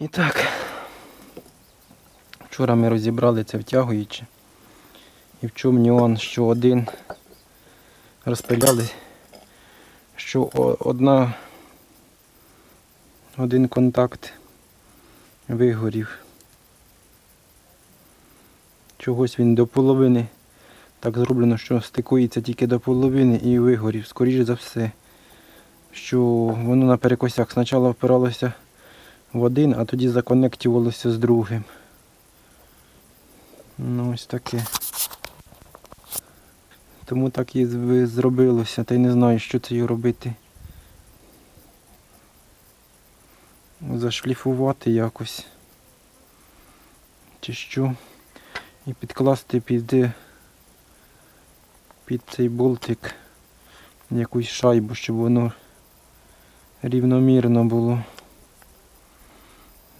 І так, вчора ми розібрали це втягуючи. І в чому нюанс, що один розпиляли, що одна, один контакт вигорів. Чогось він до половини так зроблено, що стикується тільки до половини і вигорів, скоріше за все, що воно на перекосях спочатку впиралося в один, а тоді законектувалося з другим. Ну ось таке. Тому так і зробилося, та й не знаю, що це робити. Зашліфувати якось. Чи що. І підкласти під, під цей болтик якусь шайбу, щоб воно рівномірно було.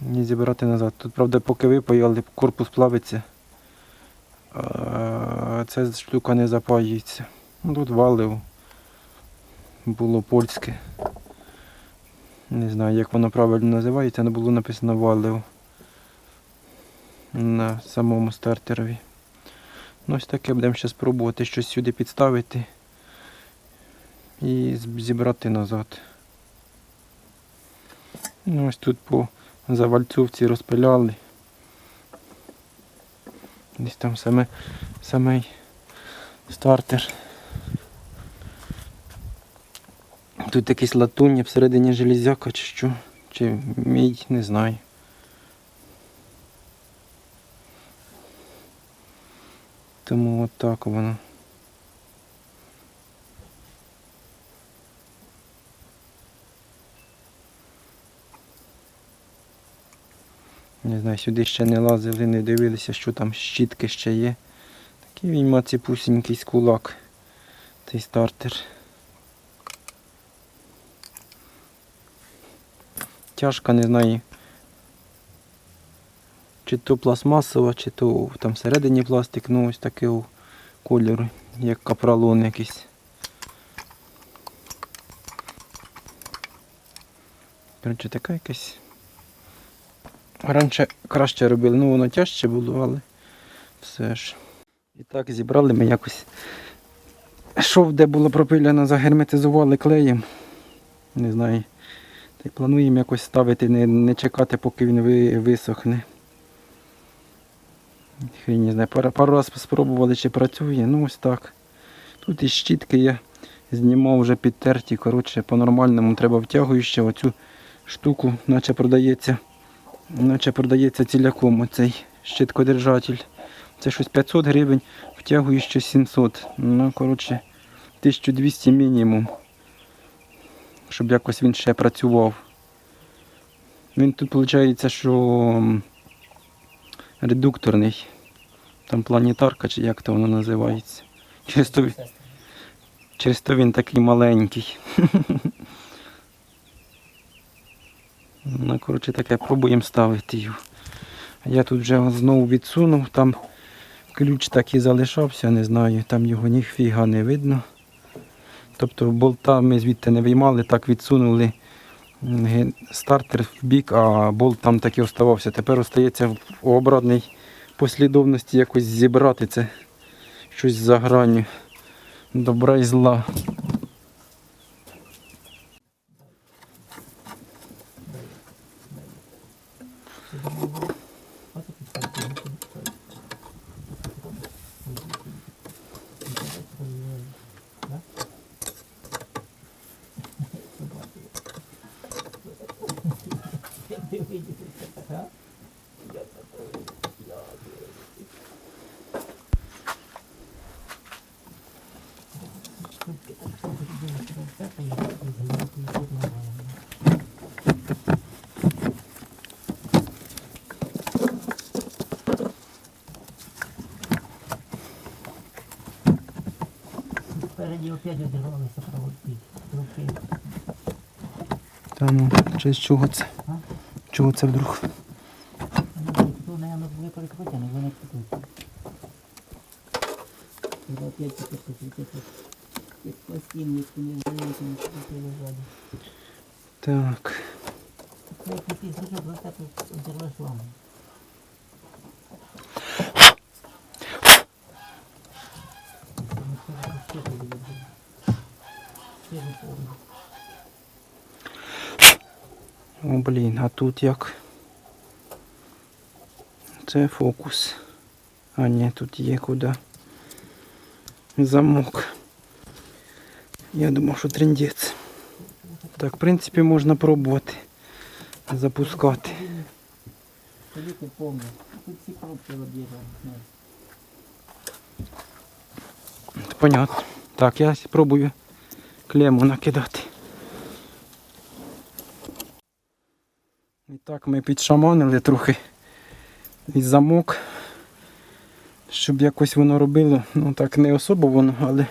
І зібрати назад. Тут, правда, поки випаяли, корпус плавиться. Ця штука не запаюється. Ну, Тут валив. Було польське. Не знаю, як воно правильно називається, але було написано валив на самому стартерові. Ну, ось таке будемо зараз пробувати щось сюди підставити і зібрати назад. Ну, ось тут по завальцовці розпиляли. Десь там саме, самий стартер. Тут якийсь латуння всередині железяка чи що, чи мідь, не знаю. Тому от воно. Знаю, сюди ще не лазили, не дивилися, що там щітки ще є. Такий він маціпусінький з кулак. Цей стартер. Тяжка, не знаю. Чи то пластмасова, чи то там всередині пластик, ну ось такого кольору, як капролон якийсь. Коротше, така якась. Раніше краще робили, ну воно тяжче було, але все ж. І так зібрали ми якось. Шов, де було пропиляно, загерметизували клеєм. Не знаю. Та й плануємо якось ставити, не, не чекати, поки він ви, висохне. Хрін не знаю, пару, пару раз спробували, чи працює. Ну ось так. Тут і щітки я знімав вже підтерті. Коротше, по-нормальному треба втягуючи оцю штуку, наче продається. Наче продається ціляком оцей щиткодержатель. Це щось 500 гривень, втягує ще 700. Ну, коротше, 1200 мінімум. Щоб якось він ще працював. Він тут виходить, що редукторний. Там планетарка, чи як то воно називається. Через то, через то він такий маленький. Ну, коротше, таке, пробуємо ставити його. Я тут вже знову відсунув, там ключ так і залишався, не знаю, там його ніфіга не видно. Тобто болта ми звідти не виймали, так відсунули стартер в бік, а болт там так і оставався. Тепер остається в обратній послідовності якось зібрати це щось за гранню добра і зла. Спереді опять одірвалися проводки. Та ну, чи з чого це? А? Чого це вдруг? Вони, Тут, наверное, були перекрутені, вони. Треба опять. Як пластинник, не крутили. Так. Це Це якийсь дуже великий інтервал. О, блін, а тут як? Це фокус. А ні, тут є куди. Замок. Я думав, що трендець. Так, в принципі, можна пробувати Запускати. Великий повний. Тут всі коробки об'єднані. Понятно. Так, я спробую клему накидати. І так ми підшаманили трохи і замок, щоб якось воно робило. Ну так не особо воно, але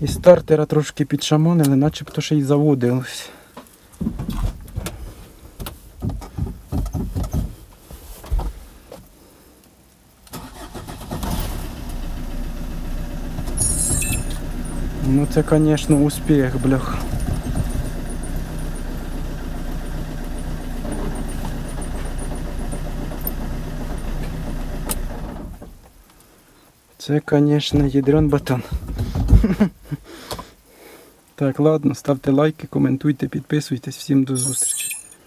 і стартера трошки підшаманили, начебто ще й заводилось. Ну це, звісно, успіх, блях. Це, звісно, ядрен батон. Так, ладно, ставте лайки, коментуйте, підписуйтесь. Всім до зустрічі.